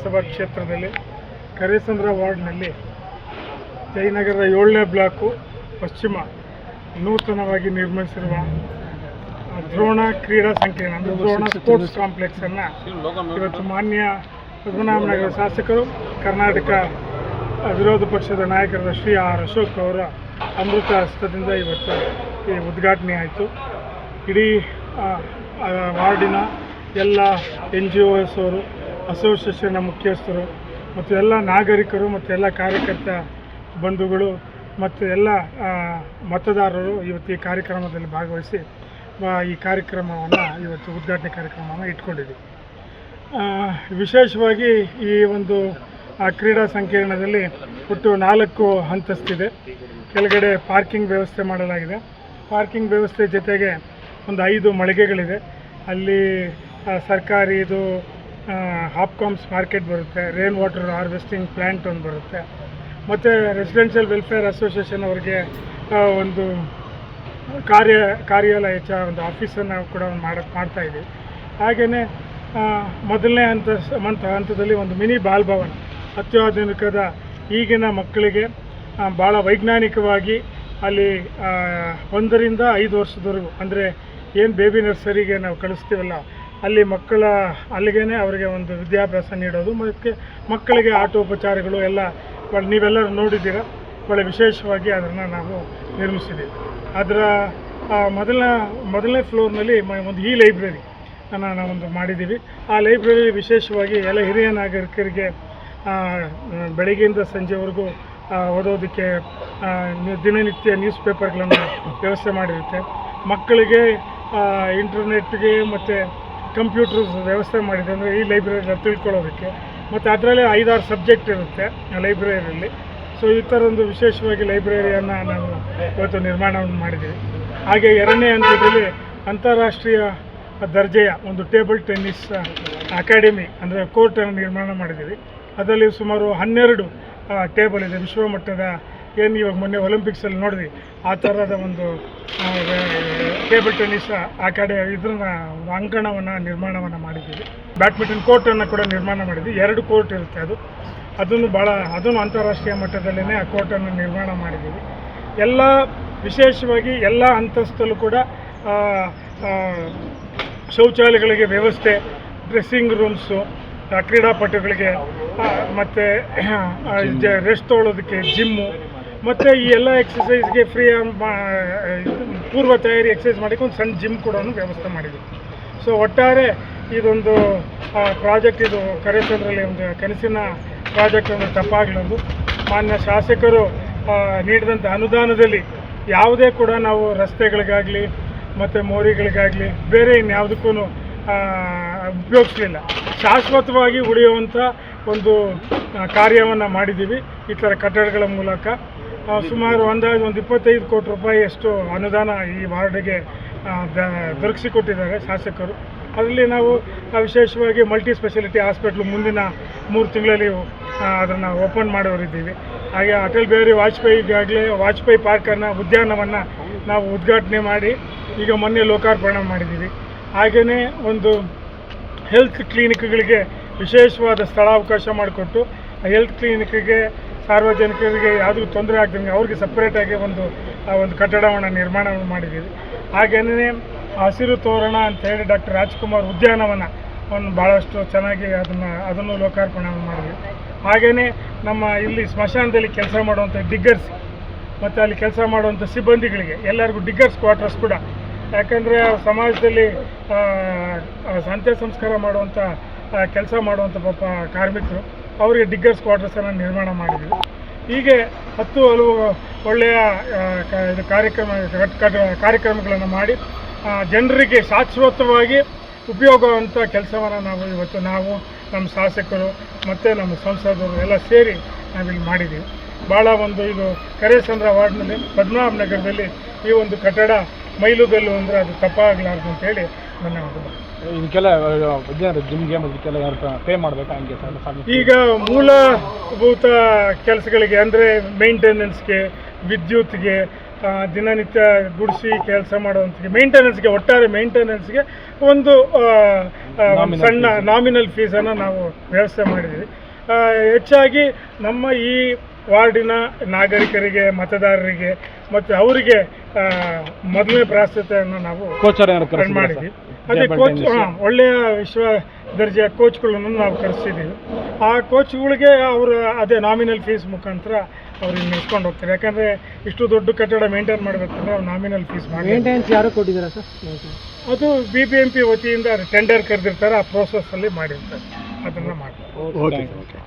ವಿಧಾನಸಭಾ ಕ್ಷೇತ್ರದಲ್ಲಿ ಕರಿಸಂದ್ರ ವಾರ್ಡ್ನಲ್ಲಿ ಜಯನಗರದ ಏಳನೇ ಬ್ಲಾಕು ಪಶ್ಚಿಮ ನೂತನವಾಗಿ ನಿರ್ಮಿಸಿರುವ ದ್ರೋಣ ಕ್ರೀಡಾ ಸಂಕೀರ್ಣ, ಅಂದರೆ ದ್ರೋಣ ಸ್ಪೋರ್ಟ್ಸ್ ಕಾಂಪ್ಲೆಕ್ಸನ್ನು ಇವತ್ತು ಮಾನ್ಯ ಪದ್ಮನಾಭನಗರ ಶಾಸಕರು, ಕರ್ನಾಟಕ ವಿರೋಧ ಪಕ್ಷದ ನಾಯಕರಾದ ಶ್ರೀ ಆರ್ ಅಶೋಕ್ ಅವರ ಅಮೃತ ಹಸ್ತದಿಂದ ಇವತ್ತು ಈ ಉದ್ಘಾಟನೆ ಆಯಿತು. ಇಡೀ ವಾರ್ಡಿನ ಎಲ್ಲ ಎನ್ ಜಿ ಒಸ್ ಅವರು ಅಸೋಸಿಯೇಷನ್ನ ಮುಖ್ಯಸ್ಥರು ಮತ್ತು ಎಲ್ಲ ನಾಗರಿಕರು ಮತ್ತು ಎಲ್ಲ ಕಾರ್ಯಕರ್ತ ಬಂಧುಗಳು ಮತ್ತು ಎಲ್ಲ ಮತದಾರರು ಇವತ್ತು ಈ ಕಾರ್ಯಕ್ರಮದಲ್ಲಿ ಭಾಗವಹಿಸಿ ಈ ಕಾರ್ಯಕ್ರಮವನ್ನು ಇವತ್ತು ಉದ್ಘಾಟನೆ ಕಾರ್ಯಕ್ರಮವನ್ನು ಇಟ್ಕೊಂಡಿದ್ದೀವಿ. ವಿಶೇಷವಾಗಿ ಈ ಒಂದು ಕ್ರೀಡಾ ಸಂಕೀರ್ಣದಲ್ಲಿ ಒಟ್ಟು ನಾಲ್ಕು ಹಂತಸ್ತಿದೆ ಕೆಳಗಡೆ ಪಾರ್ಕಿಂಗ್ ವ್ಯವಸ್ಥೆ ಮಾಡಲಾಗಿದೆ. ಪಾರ್ಕಿಂಗ್ ವ್ಯವಸ್ಥೆ ಜೊತೆಗೆ ಒಂದು ಐದು ಮಳಿಗೆಗಳಿದೆ. ಅಲ್ಲಿ ಸರ್ಕಾರಿ ಇದು ಹಾಪ್ಕಾಮ್ಸ್ ಮಾರ್ಕೆಟ್ ಬರುತ್ತೆ ರೇನ್ ವಾಟರ್ ಹಾರ್ವೆಸ್ಟಿಂಗ್ ಪ್ಲ್ಯಾಂಟ್ ಒಂದು ಬರುತ್ತೆ. ಮತ್ತು ರೆಸಿಡೆನ್ಷಿಯಲ್ ವೆಲ್ಫೇರ್ ಅಸೋಸಿಯೇಷನ್ ಅವರಿಗೆ ಒಂದು ಕಾರ್ಯ, ಕಾರ್ಯಾಲಯ ಚ ಒಂದು ಆಫೀಸನ್ನು ಕೂಡ ಒಂದು ಮಾಡ, ಮಾಡ್ತಾ ಇದ್ದೀವಿ ಹಾಗೆಯೇ ಮೊದಲನೇ ಹಂತ ಹಂತ, ಹಂತದಲ್ಲಿ ಒಂದು ಮಿನಿ ಬಾಲ್ಭವನ, ಅತ್ಯಾಧುನಿಕದ ಈಗಿನ ಮಕ್ಕಳಿಗೆ ಭಾಳ ವೈಜ್ಞಾನಿಕವಾಗಿ ಅಲ್ಲಿ ಒಂದರಿಂದ ಐದು ವರ್ಷದವರೆಗೂ, ಅಂದರೆ ಏನು ಬೇಬಿ ನರ್ಸರಿಗೆ ನಾವು ಕಳಿಸ್ತೀವಲ್ಲ ಅಲ್ಲಿ ಮಕ್ಕಳ ಅಲ್ಲಿಗೇ ಅವರಿಗೆ ಒಂದು ವಿದ್ಯಾಭ್ಯಾಸ ನೀಡೋದು, ಮತ್ತು ಮಕ್ಕಳಿಗೆ ಆಟೋಪಚಾರಗಳು ಎಲ್ಲ ನೀವೆಲ್ಲರೂ ನೋಡಿದ್ದೀರ? ಒಳ್ಳೆ ವಿಶೇಷವಾಗಿ ಅದನ್ನು ನಾವು ನಿರ್ಮಿಸಿದ್ದೀವಿ. ಅದರ ಮೊದಲ, ಮೊದಲನೇ ಫ್ಲೋರ್ನಲ್ಲಿ ಒಂದು ಈ ಲೈಬ್ರರಿ ಅನ್ನು ನಾವೊಂದು ಮಾಡಿದ್ದೀವಿ. ಆ ಲೈಬ್ರರಿ ವಿಶೇಷವಾಗಿ ಎಲ್ಲ ಹಿರಿಯ ನಾಗರಿಕರಿಗೆ ಬೆಳಗ್ಗೆಯಿಂದ ಸಂಜೆವರೆಗೂ ಓದೋದಕ್ಕೆ ದಿನನಿತ್ಯ ನ್ಯೂಸ್ ಪೇಪರ್ಗಳನ್ನು ವ್ಯವಸ್ಥೆ ಮಾಡಿರುತ್ತೆ. ಮಕ್ಕಳಿಗೆ ಇಂಟರ್ನೆಟ್ಗೆ ಮತ್ತು ಕಂಪ್ಯೂಟರ್ಸ್ ವ್ಯವಸ್ಥೆ ಮಾಡಿದೆ ಅಂದರೆ ಈ ಲೈಬ್ರರಿನ ತಿಳ್ಕೊಳ್ಳೋದಕ್ಕೆ. ಮತ್ತು ಅದರಲ್ಲೇ ಐದಾರು ಸಬ್ಜೆಕ್ಟ್ ಇರುತ್ತೆ ಲೈಬ್ರರಿಯಲ್ಲಿ. ಸೊ ಈ ಥರ ಒಂದು ವಿಶೇಷವಾಗಿ ಲೈಬ್ರರಿಯನ್ನು ನಾವು ಇವತ್ತು ನಿರ್ಮಾಣವನ್ನು ಮಾಡಿದ್ದೀವಿ. ಹಾಗೆ ಎರಡನೇ ಹಂತದಲ್ಲಿ ಅಂತಾರಾಷ್ಟ್ರೀಯ ದರ್ಜೆಯ ಒಂದು ಟೇಬಲ್ ಟೆನ್ನಿಸ್ ಅಕಾಡೆಮಿ ಅಂದರೆ ಕೋರ್ಟನ್ನು ನಿರ್ಮಾಣ ಮಾಡಿದ್ದೀವಿ. ಅದರಲ್ಲಿ ಸುಮಾರು ಹನ್ನೆರಡು ಟೇಬಲ್ ಇದೆ. ವಿಶ್ವಮಟ್ಟದ ಏನು ಇವಾಗ ಮೊನ್ನೆ ಒಲಿಂಪಿಕ್ಸಲ್ಲಿ ನೋಡಿದ್ವಿ. ಆ ಥರದ ಒಂದು ಟೇಬಲ್ ಟೆನ್ನಿಸ್ ಅಕಾಡೆ ಇದನ್ನ ಒಂದು ಅಂಕಣವನ್ನು ನಿರ್ಮಾಣವನ್ನು ಮಾಡಿದ್ದೀವಿ. ಬ್ಯಾಡ್ಮಿಂಟನ್ ಕೋರ್ಟನ್ನು ಕೂಡ ನಿರ್ಮಾಣ ಮಾಡಿದ್ವಿ ಎರಡು ಕೋರ್ಟ್ ಇರುತ್ತೆ ಅದು. ಅದನ್ನು ಭಾಳ ಅದನ್ನು ಅಂತಾರಾಷ್ಟ್ರೀಯ ಮಟ್ಟದಲ್ಲೇ ಆ ಕೋರ್ಟನ್ನು ನಿರ್ಮಾಣ ಮಾಡಿದ್ದೀವಿ. ಎಲ್ಲ ವಿಶೇಷವಾಗಿ ಎಲ್ಲ ಅಂತಸ್ತಲ್ಲೂ ಕೂಡ ಆ, ಆ, ಶೌಚಾಲಯಗಳಿಗೆ ವ್ಯವಸ್ಥೆ ಡ್ರೆಸ್ಸಿಂಗ್ ರೂಮ್ಸು ಆ, ಕ್ರೀಡಾಪಟುಗಳಿಗೆ ಮತ್ತು ರೆಸ್ಟ್ ತೊಗೊಳೋದಕ್ಕೆ ಜಿಮ್ಮು ಮತ್ತು ಈ ಎಲ್ಲ ಎಕ್ಸಸೈಸ್ಗೆ ಫ್ರೀ ಪೂರ್ವ ತಯಾರಿ ಎಕ್ಸಸೈಸ್ ಮಾಡೋಕ್ಕೆ ಒಂದು ಸಣ್ಣ ಜಿಮ್ ಕೂಡ ವ್ಯವಸ್ಥೆ ಮಾಡಿದ್ವಿ ಸೊ ಒಟ್ಟಾರೆ ಇದೊಂದು ಪ್ರಾಜೆಕ್ಟ್ ಇದು ಕರೆಸೋದ್ರಲ್ಲಿ ಒಂದು ಕನಸಿನ ಪ್ರಾಜೆಕ್ಟ್ ಒಂದು ತಪ್ಪಾಗಲೊಂದು. ಮಾನ್ಯ ಶಾಸಕರು ನೀಡಿದಂಥ ಅನುದಾನದಲ್ಲಿ ಯಾವುದೇ ಕೂಡ ನಾವು ರಸ್ತೆಗಳಿಗಾಗಲಿ ಮತ್ತು ಮೋರಿಗಳಿಗಾಗಲಿ ಬೇರೆ ಇನ್ಯಾವುದಕ್ಕೂ ಉಪಯೋಗಿಸಲಿಲ್ಲ. ಶಾಶ್ವತವಾಗಿ ಉಳಿಯುವಂಥ ಒಂದು ಕಾರ್ಯವನ್ನು ಮಾಡಿದ್ದೀವಿ. ಈ ಥರ ಕಟ್ಟಡಗಳ ಮೂಲಕ. ಸುಮಾರು ಅಂದಾಜು ಒಂದು ಇಪ್ಪತ್ತೈದು ಕೋಟಿ ರೂಪಾಯಿಯಷ್ಟು ಅನುದಾನ ಈ ವಾರ್ಡಿಗೆ ದೊರಕಿಸಿಕೊಟ್ಟಿದ್ದಾರೆ ಶಾಸಕರು. ಅದರಲ್ಲಿ ನಾವು ವಿಶೇಷವಾಗಿ ಮಲ್ಟಿ ಸ್ಪೆಷಾಲಿಟಿ ಹಾಸ್ಪಿಟ್ಲು ಮುಂದಿನ ಮೂರು ತಿಂಗಳಲ್ಲಿ ಅದನ್ನು ಓಪನ್ ಮಾಡೋರಿದ್ದೀವಿ ಹಾಗೆ ಅಟಲ್ ಬಿಹಾರಿ ವಾಜಪೇಯಿಗಾಗಲೇ ವಾಜಪೇಯಿ ಪಾರ್ಕನ್ನು ಉದ್ಯಾನವನ್ನು ನಾವು ಉದ್ಘಾಟನೆ ಮಾಡಿ, ಈಗ ಮೊನ್ನೆ ಲೋಕಾರ್ಪಣೆ ಮಾಡಿದ್ದೀವಿ. ಹಾಗೆಯೇ ಒಂದು ಹೆಲ್ತ್ ಕ್ಲಿನಿಕ್ಗಳಿಗೆ ವಿಶೇಷವಾದ ಸ್ಥಳಾವಕಾಶ ಮಾಡಿಕೊಟ್ಟು ಹೆಲ್ತ್ ಕ್ಲಿನಿಕ್ಗೆ ಸಾರ್ವಜನಿಕರಿಗೆ ಯಾವುದೂ ತೊಂದರೆ ಆಗ್ದಂಗೆ ಅವ್ರಿಗೆ ಸಪ್ರೇಟಾಗಿ ಒಂದು, ಆ ಒಂದು ಕಟ್ಟಡವನ್ನು ನಿರ್ಮಾಣವನ್ನು ಮಾಡಿದ್ದೀವಿ. ಹಾಗೆಯೇ ಹಸಿರು ತೋರಣ ಅಂತ ಹೇಳಿ ಡಾಕ್ಟರ್ ರಾಜ್ಕುಮಾರ್ ಉದ್ಯಾನವನ ಒಂದು ಭಾಳಷ್ಟು ಚೆನ್ನಾಗಿ ಅದನ್ನು ಅದನ್ನು ಲೋಕಾರ್ಪಣೆ ಮಾಡಿದೆ ಹಾಗೆಯೇ ನಮ್ಮ ಇಲ್ಲಿ ಸ್ಮಶಾನದಲ್ಲಿ ಕೆಲಸ ಮಾಡುವಂಥ ಡಿಗ್ಗರ್ಸ್ ಮತ್ತು ಅಲ್ಲಿ ಕೆಲಸ ಮಾಡುವಂಥ ಸಿಬ್ಬಂದಿಗಳಿಗೆ, ಎಲ್ಲರಿಗೂ ಡಿಗ್ಗರ್ಸ್ ಕ್ವಾರ್ಟರ್ಸ್ ಕೂಡ. ಯಾಕಂದರೆ ಸಮಾಜದಲ್ಲಿ ಅಂತ್ಯ ಸಂಸ್ಕಾರ ಮಾಡುವಂಥ ಕೆಲಸ ಮಾಡುವಂಥ ಪಾಪ ಕಾರ್ಮಿಕರು. ಅವರಿಗೆ ಡಿಗ್ಗರ್ಸ್ ಕ್ವಾರ್ಟರ್ಸನ್ನು ನಿರ್ಮಾಣ ಮಾಡಿದ್ವಿ. ಹೀಗೆ ಹತ್ತು ಹಲವು ಒಳ್ಳೆಯ ಕಾರ್ಯಕ್ರಮ ಕಾರ್ಯಕ್ರಮಗಳನ್ನು ಮಾಡಿ ಜನರಿಗೆ ಶಾಶ್ವತವಾಗಿ ಉಪಯೋಗವಂಥ ಕೆಲಸವನ್ನು ನಾವು ಇವತ್ತು ನಾವು, ನಮ್ಮ ಶಾಸಕರು ಮತ್ತು ನಮ್ಮ ಸಂಸದರು ಎಲ್ಲ ಸೇರಿ ನಾವಿಲ್ಲಿ ಮಾಡಿದ್ದೀವಿ. ಭಾಳ ಒಂದು ಇದು ಕರೇಸಂದ್ರ ವಾರ್ಡ್ನಲ್ಲಿ, ಪದ್ಮನಾಭ ನಗರದಲ್ಲಿ ಈ ಒಂದು ಕಟ್ಟಡ ಮೈಲುಗಲ್ಲು ಅಂದರೆ ಅದು ತಪ್ಪಾಗಲಾರ್ದು ಅಂತೇಳಿ ಧನ್ಯವಾದಗಳು ಇದಕ್ಕೆಲ್ಲ ವಿದ್ಯಾರ್ಥಿ ಜಿಮ್ಗೆ ಪೇ ಮಾಡಬೇಕಾ? ಹಂಗೆ ಸರ್ ಈಗ ಮೂಲಭೂತ ಕೆಲಸಗಳಿಗೆ ಅಂದರೆ ಮೇಂಟೆನೆನ್ಸ್ಗೆ ವಿದ್ಯುತ್ಗೆ ದಿನನಿತ್ಯ ಗುಡಿಸಿ ಕೆಲಸ ಮಾಡುವಂಥ ಮೇಂಟೆನೆನ್ಸ್ಗೆ ಒಟ್ಟಾರೆ ಮೇಂಟೆನೆನ್ಸ್ಗೆ ಒಂದು ಸಣ್ಣ. ನಾಮಿನಲ್ ಫೀಸನ್ನು ನಾವು ವ್ಯವಸ್ಥೆ ಮಾಡಿದ್ದೀವಿ. ಹೆಚ್ಚಾಗಿ ನಮ್ಮ ಈ ವಾರ್ಡಿನ ನಾಗರಿಕರಿಗೆ ಮತದಾರರಿಗೆ ಮತ್ತು ಅವರಿಗೆ ಮೊದಲನೇ ಪ್ರಾಶಸ್ತ್ಯವನ್ನು ನಾವು ಮಾಡಿದ್ವಿ ಅದೇ ಕೋಚ್ ಹಾಂ ಒಳ್ಳೆಯ ವಿಶ್ವ ದರ್ಜೆಯ ಕೋಚ್ಗಳನ್ನು ನಾವು ಕರೆಸಿದ್ದೀವಿ ಆ ಕೋಚ್ಗಳಿಗೆ ಅವರು ಅದೇ ನಾಮಿನಲ್ ಫೀಸ್ ಮುಖಾಂತರ ಅವ್ರಿಗೆ ನಡ್ಸ್ಕೊಂಡು ಹೋಗ್ತಾರೆ. ಯಾಕಂದರೆ ಇಷ್ಟು ದೊಡ್ಡ ಕಟ್ಟಡ ಮೇಂಟೈನ್ ಮಾಡಬೇಕಂದ್ರೆ ಅವ್ರು ನಾಮಿನಲ್ ಫೀಸ್ ಮಾಡಿ ಮೇಂಟೆನೆನ್ಸ್ ಯಾರು ಕೊಟ್ಟಿದ್ದೀರಾ ಸರ್ ಅದು ಬಿ ಬಿ ಎಂ ಪಿ ವತಿಯಿಂದ ಟೆಂಡರ್ ಕರೆದಿರ್ತಾರೆ ಆ ಪ್ರೋಸೆಸ್ಸಲ್ಲಿ ಮಾಡಿರ್ತಾರೆ. ಅದನ್ನು ಮಾಡ್ತಾರೆ ಓಕೆ